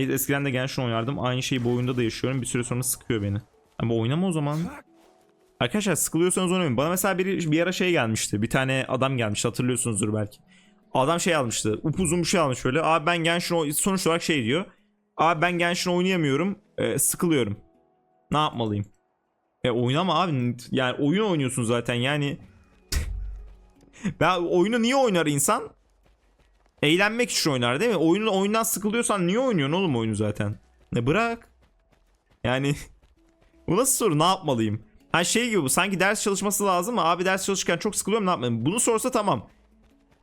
Evet, eskiden de Genshin oynardım. Aynı şeyi bu oyunda da yaşıyorum. Bir süre sonra sıkıyor beni. Ama oynama o zaman. Arkadaşlar sıkılıyorsanız oynamayın. Bana mesela bir, bir ara şey gelmişti. Bir tane adam gelmişti hatırlıyorsunuzdur belki. Adam şey almıştı. Upuzun bir şey almış böyle. Abi ben Genshin sonuç olarak şey diyor. Abi ben Genshin oynayamıyorum. e, sıkılıyorum. Ne yapmalıyım? E oynama abi. Yani oyun oynuyorsun zaten yani. ben oyunu niye oynar insan? Eğlenmek için oynar değil mi? Oyunu oyundan sıkılıyorsan niye oynuyorsun oğlum oyunu zaten? Ne bırak. Yani bu nasıl soru? Ne yapmalıyım? Ha şey gibi bu sanki ders çalışması lazım ama abi ders çalışırken çok sıkılıyorum ne yapmalıyım? Bunu sorsa tamam.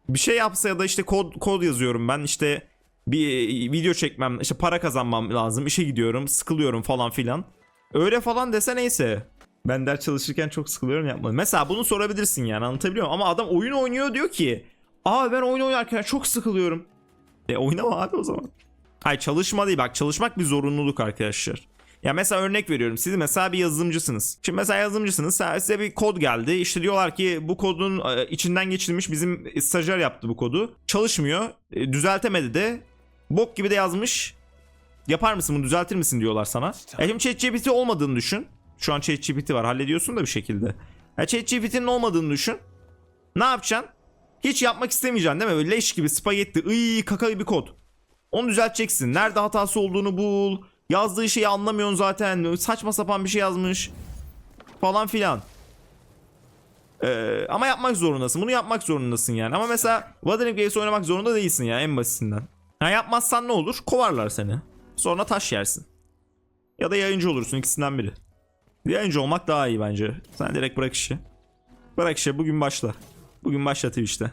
Bir şey yapsa ya da işte kod kod yazıyorum ben işte bir video çekmem işte para kazanmam lazım işe gidiyorum sıkılıyorum falan filan. Öyle falan dese neyse. Ben ders çalışırken çok sıkılıyorum yapmadım. Mesela bunu sorabilirsin yani anlatabiliyor muyum? Ama adam oyun oynuyor diyor ki Aa ben oyun oynarken çok sıkılıyorum. E oynama abi o zaman. Hayır çalışma değil bak çalışmak bir zorunluluk arkadaşlar. Ya mesela örnek veriyorum siz mesela bir yazılımcısınız. Şimdi mesela yazılımcısınız size bir kod geldi. İşte diyorlar ki bu kodun e, içinden geçirilmiş bizim stajyer yaptı bu kodu. Çalışmıyor. E, Düzeltemedi de. Bok gibi de yazmış. Yapar mısın bunu düzeltir misin diyorlar sana. E şimdi ChatGPT olmadığını düşün. Şu an ChatGPT var hallediyorsun da bir şekilde. Ya ChatGPT'nin olmadığını düşün. Ne yapacaksın? Hiç yapmak istemeyeceksin değil mi? Böyle leş gibi spagetti, ıy kaka bir kod. Onu düzelteceksin. Nerede hatası olduğunu bul. Yazdığı şeyi anlamıyorsun zaten. Saçma sapan bir şey yazmış. Falan filan. Ee, ama yapmak zorundasın. Bunu yapmak zorundasın yani. Ama mesela Wuthering Waves oynamak zorunda değilsin ya en basitinden. Ha yapmazsan ne olur? Kovarlar seni. Sonra taş yersin. Ya da yayıncı olursun ikisinden biri. Yayıncı olmak daha iyi bence. Sen direkt bırak işi. Bırak işi bugün başla. Bugün başla Twitch'te.